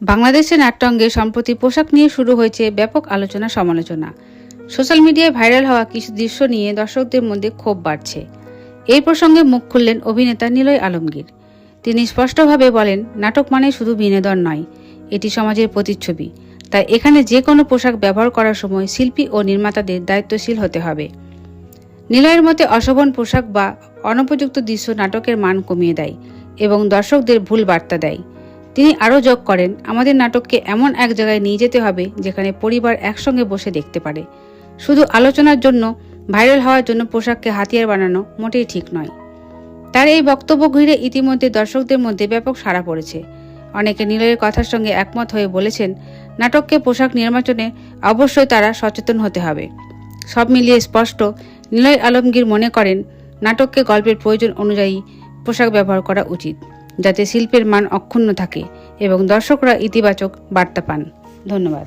বাংলাদেশের নাট্যাঙ্গে সম্প্রতি পোশাক নিয়ে শুরু হয়েছে ব্যাপক আলোচনা সমালোচনা। সোশ্যাল মিডিয়ায় ভাইরাল হওয়া কিছু দৃশ্য নিয়ে দর্শকদের মধ্যে ক্ষোভ বাড়ছে। এই প্রসঙ্গে মুখ খুললেন অভিনেতা নিলয় আলমগীর। তিনি স্পষ্টভাবে বলেন, নাটক মানে শুধু বিনোদন নয়, এটি সমাজের প্রতিচ্ছবি। তাই এখানে যে কোনো পোশাক ব্যবহার করার সময় শিল্পী ও নির্মাতাদের দায়িত্বশীল হতে হবে। নিলয়ের মতে, অশোভন পোশাক বা অনুপযুক্ত দৃশ্য নাটকের মান কমিয়ে দেয় এবং দর্শকদের ভুল বার্তা দেয়। তিনি আরও যোগ করেন, আমাদের নাটককে এমন এক জায়গায় নিয়ে যেতে হবে যেখানে পরিবার একসঙ্গে বসে দেখতে পারে। শুধু আলোচনার জন্য, ভাইরাল হওয়ার জন্য পোশাককে হাতিয়ার বানানো মোটেই ঠিক নয়। তার এই বক্তব্য ঘিরে ইতিমধ্যে দর্শকদের মধ্যে ব্যাপক সাড়া পড়েছে। অনেকে নিলয়ের কথার সঙ্গে একমত হয়ে বলেছেন, নাটককে পোশাক নির্বাচনে অবশ্যই তারা সচেতন হতে হবে। সব মিলিয়ে স্পষ্ট, নিলয় আলমগীর মনে করেন, নাটককে গল্পের প্রয়োজন অনুযায়ী পোশাক ব্যবহার করা উচিত। যাতে শিল্পের মান অক্ষুণ্ণ থাকে এবং দর্শকরা ইতিবাচক বার্তা পান। ধন্যবাদ।